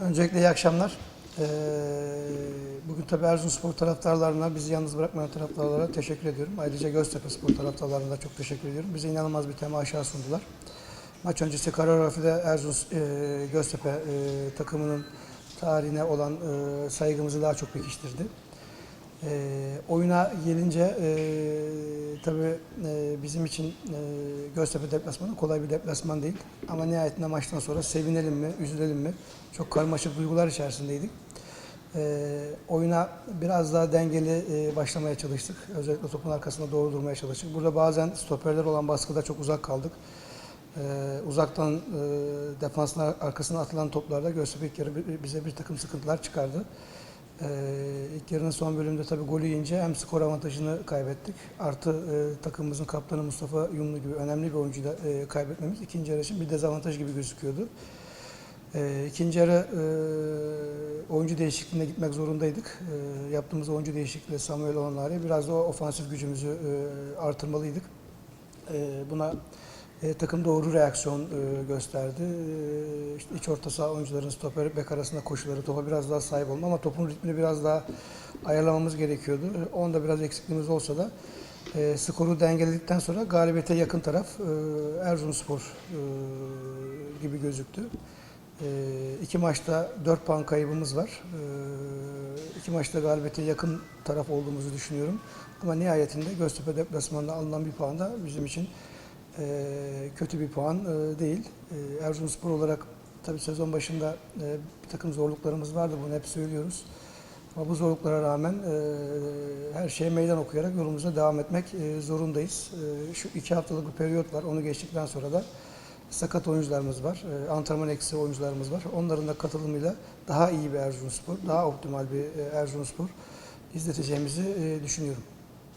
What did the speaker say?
Öncelikle iyi akşamlar. Ee, bugün tabii Erzurumspor taraftarlarına, bizi yalnız bırakmayan taraftarlara teşekkür ediyorum. Ayrıca Göztepe Spor taraftarlarına da çok teşekkür ediyorum. Bize inanılmaz bir temaşa sundular. Maç öncesi koreografide Erzurum e, Göztepe e, takımının tarihine olan e, saygımızı daha çok pekiştirdi. E, oyuna gelince e, tabii e, bizim için e, Göztepe deplasmanı kolay bir deplasman değil. Ama nihayetinde maçtan sonra sevinelim mi, üzülelim mi çok karmaşık duygular içerisindeydik. E, oyuna biraz daha dengeli e, başlamaya çalıştık. Özellikle topun arkasında doğru durmaya çalıştık. Burada bazen stoperler olan baskıda çok uzak kaldık. E, uzaktan e, defansın arkasına atılan toplarda Göztepe bize bir takım sıkıntılar çıkardı. Ee, ilk yarının son bölümünde tabii golü yiyince hem skor avantajını kaybettik. Artı e, takımımızın kaptanı Mustafa Yumlu gibi önemli bir oyuncuyu da e, kaybetmemiz ikinci yarı için bir dezavantaj gibi gözüküyordu. E, ikinci yarı e, oyuncu değişikliğine gitmek zorundaydık. E, yaptığımız oyuncu değişikliğiyle Samuel Onları biraz da o ofansif gücümüzü e, artırmalıydık. E, buna e, takım doğru reaksiyon e, gösterdi. E, işte iç orta saha oyuncuların stoper bek arasında koşuları topa biraz daha sahip olma ama topun ritmini biraz daha ayarlamamız gerekiyordu. Onda biraz eksikliğimiz olsa da e, skoru dengeledikten sonra galibiyete yakın taraf e, Erzurumspor e, gibi gözüktü. E, iki maçta 4 puan kaybımız var. E, iki maçta galibiyete yakın taraf olduğumuzu düşünüyorum. Ama nihayetinde Göztepe deplasmanında alınan bir puan da bizim için e, kötü bir puan e, değil. E, Erzurumspor olarak tabii sezon başında e, bir takım zorluklarımız vardı. Bunu hep söylüyoruz. Ama bu zorluklara rağmen e, her şeye meydan okuyarak yolumuza devam etmek e, zorundayız. E, şu iki haftalık bir periyot var. Onu geçtikten sonra da sakat oyuncularımız var. E, antrenman eksi oyuncularımız var. Onların da katılımıyla daha iyi bir Erzurumspor, daha optimal bir e, Erzurumspor izleteceğimizi e, düşünüyorum.